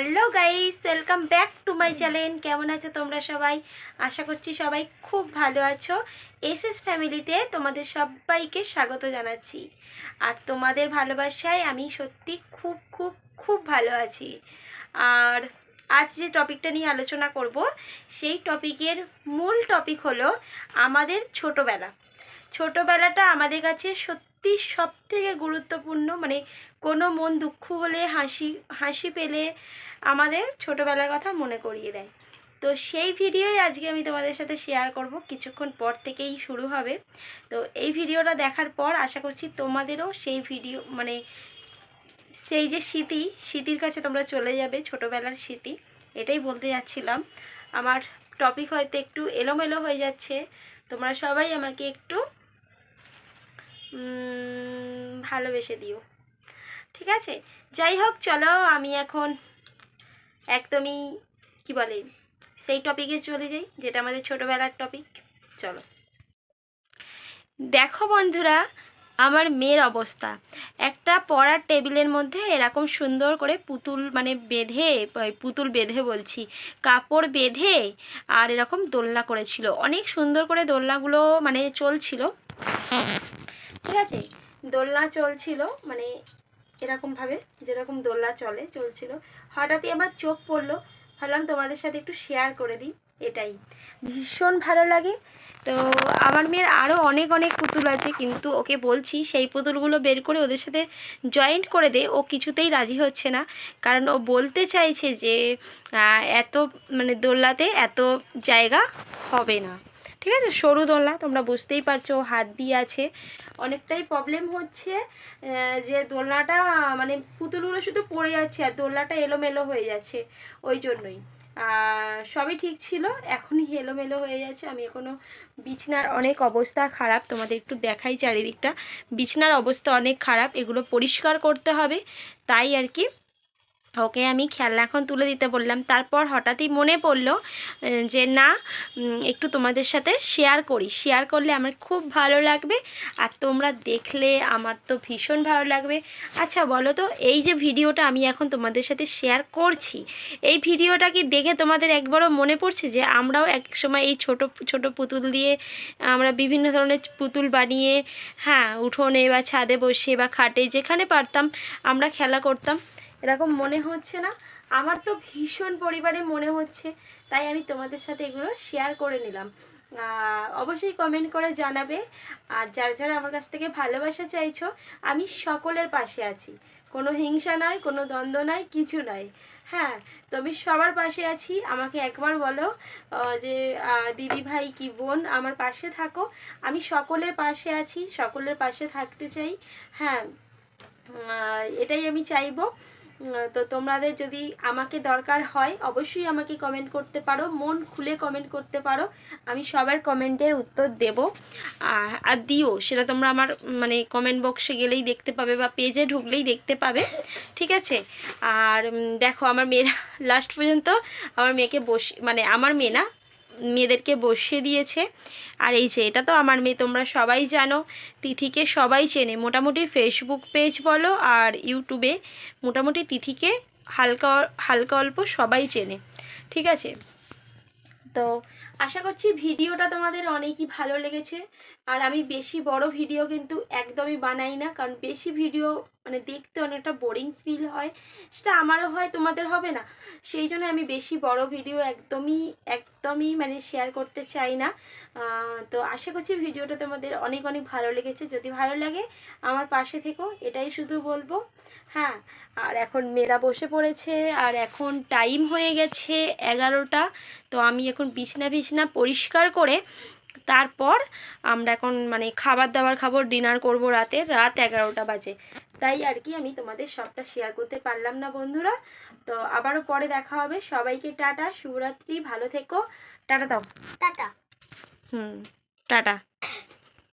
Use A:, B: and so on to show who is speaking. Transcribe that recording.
A: Hello guys, welcome back to my channel. কেমন আছো তোমরা সবাই? আশা করছি সবাই খুব ভালো আছো। এস এস ফ্যামিলিতে তোমাদের সবাইকে স্বাগত জানাচ্ছি। আর তোমাদের ভালোবাসায় আমি সত্যি খুব খুব খুব ভালো আছি। আর আজ যে টপিকটা নিয়ে আলোচনা করব, সেই টপিকের মূল টপিক হলো আমাদের ছোটোবেলা। ছোটোবেলাটা আমাদের কাছে সত্যি সব থেকে গুরুত্বপূর্ণ মানে কোনো মন দুঃখ হলে, হাসি হাসি পেলে আমাদের ছোটোবেলার কথা মনে করিয়ে দেয়। তো সেই ভিডিওই আজকে আমি তোমাদের সাথে শেয়ার করব। কিছুক্ষণ পর থেকেই শুরু হবে। তো এই ভিডিওটা দেখার পর আশা করছি তোমাদেরও সেই ভিডিও মানে সেই যে স্মৃতি, স্মৃতির কাছে তোমরা চলে যাবে, ছোটোবেলার স্মৃতি। এটাই বলতে যাচ্ছিলাম। আমার টপিক হয়তো একটু এলোমেলো হয়ে যাচ্ছে। তোমরা সবাই আমাকে একটু ভালোবেসে দিও। ঠিক আছে? যাই হোক, চলো আমি এখন একদমই, কি বলে, সেই টপিকে চলে যাই, যেটা আমাদের ছোটোবেলার টপিক চলো। দেখো বন্ধুরা আমার মেয়ের অবস্থা। একটা পড়ার টেবিলের মধ্যে এরকম সুন্দর করে পুতুল মানে বেঁধে পুতুল বেঁধে বলছি, কাপড় বেঁধে আর এরকম দোলনা করেছিল। অনেক সুন্দর করে দোলনাগুলো মানে চলছিল। ঠিক আছে? দোলনা চলছিল মানে এরকমভাবে যেরকম দোলনা চলে, চলছিল। হঠাৎই আমার চোখ পড়ল। ভাবলাম তোমাদের সাথে একটু শেয়ার করে দিই, এটাই। ভীষণ ভালো লাগে। তো আমার মেয়ের আরও অনেক অনেক পুতুল আছে, কিন্তু ওকে বলছি সেই পুতুলগুলো বের করে ওদের সাথে জয়েন্ট করে দে, ও কিছুতেই রাজি হচ্ছে না। কারণ ও বলতে চাইছে যে এত মানে দোলনাতে এত জায়গা হবে না। ঠিক আছে? সরু দোলনা, তোমরা বুঝতেই পারছ, হাত দিয়ে আছে। অনেকটাই প্রবলেম হচ্ছে যে দোলনাটা মানে পুতুলগুলো শুধু পড়ে যাচ্ছে আর দোলনাটা এলোমেলো হয়ে যাচ্ছে, ওই জন্যই। সবই ঠিক ছিল। এখনই হেলোমেলো হয়ে যাচ্ছে। আমি এখনও বিছনার অনেক অবস্থা খারাপ। তোমাদের একটু দেখাই চারিদিকটা। বিছনার অবস্থা অনেক খারাপ। এগুলো পরিষ্কার করতে হবে। তাই আর কি। ওকে আমি খেলনা এখন তুলে দিতে বললাম। তারপর হঠাৎই মনে পড়ল যে না একটু তোমাদের সাথে শেয়ার করি। শেয়ার করলে আমার খুব ভালো লাগবে আর তোমরা দেখলে আমার তো ভীষণ ভালো লাগবে। আচ্ছা বলো তো, এই যে ভিডিওটা আমি এখন তোমাদের সাথে শেয়ার করছি, এই ভিডিওটা কি দেখে তোমাদের একবারও মনে পড়ছে যে আমরাও এক সময় এই ছোট ছোট পুতুল দিয়ে আমরা বিভিন্ন ধরনের পুতুল বানিয়ে হ্যাঁ উঠোনে বা ছাদে বসে বা খাটে যেখানে পারতাম আমরা খেলা করতাম? এরকম মনে হচ্ছে না। আমার তো ভীষণ পরিবারে মনে হচ্ছে, তাই আমি তোমাদের সাথে এগুলো শেয়ার করে নিলাম। অবশ্যই কমেন্ট করে জানাবে। আর যারা যারা আমার কাছ থেকে ভালোবাসা চাইছো, আমি সকলের পাশে আছি। কোনো হিংসা নয় কোনো দ্বন্দ্ব নয় কিছু নয় হ্যাঁ তো আমি সবার পাশে আছি। আমাকে একবার বলো যে দিদি ভাই কি বোন, আমার পাশে থাকো। আমি সকলের পাশে আছি, সকলের পাশে থাকতে চাই। হ্যাঁ এটাই আমি চাইব। তো তোমাদের যদি আমাকে দরকার হয়, অবশ্যই আমাকে কমেন্ট করতে পারো। মন খুলে কমেন্ট করতে পারো। আমি সবার কমেন্টের উত্তর দেব। আর দিও, সেটা তোমরা আমার মানে কমেন্ট বক্সে গেলেই দেখতে পাবে বা পেজে ঢুকলেই দেখতে পাবে। ঠিক আছে? আর দেখো, আমার মেয়েরা লাস্ট পর্যন্ত আমার মেয়েকে বসে মানে আমার মেয়ে না মেয়েদেরকে বসিয়ে দিয়েছে। আর এই যে, এটা তো আমার মেয়ে, তোমরা সবাই জানো, তিথিকে সবাই চেনে। মোটামুটি ফেসবুক পেজ বলো আর ইউটিউবে মোটামুটি তিথিকে হালকা হালকা অল্প সবাই চেনে। ঠিক আছে? তো আশা করছি ভিডিওটা তোমাদের অনেকই ভালো লেগেছে। আর আমি বেশি বড় ভিডিও কিন্তু একদমই বানাই না, কারণ বেশি ভিডিও মানে দেখতে অনেকটা বোরিং ফিল হয়। সেটা আমারও হয়, তোমাদের হবে না। সেই জন্য আমি বেশি বড় ভিডিও একদমই একদমই মানে শেয়ার করতে চাই না। তো আশা করছি ভিডিওটা তোমাদের অনেক অনেক ভালো লেগেছে। যদি ভালো লাগে, আমার পাশে থেকো, এটাই শুধু বলব। হ্যাঁ আর এখন মেয়েরা বসে পড়েছে, আর এখন টাইম হয়ে গেছে এগারোটা। তো আমি এখন বিছনা বিছনা পরিষ্কার করে তারপর আমরা এখন মানে খাবার দাবার খাব ডিনার করব রাতে রাত এগারোটা বাজে। তাই আর কি আমি তোমাদের সবটা শেয়ার করতে পারলাম না বন্ধুরা। তো আবারও পরে দেখা হবে। সবাইকে টাটা শুভরাত্রি ভালো থেকো। টাটা দাও।
B: টাটা।
A: হুম টাটা।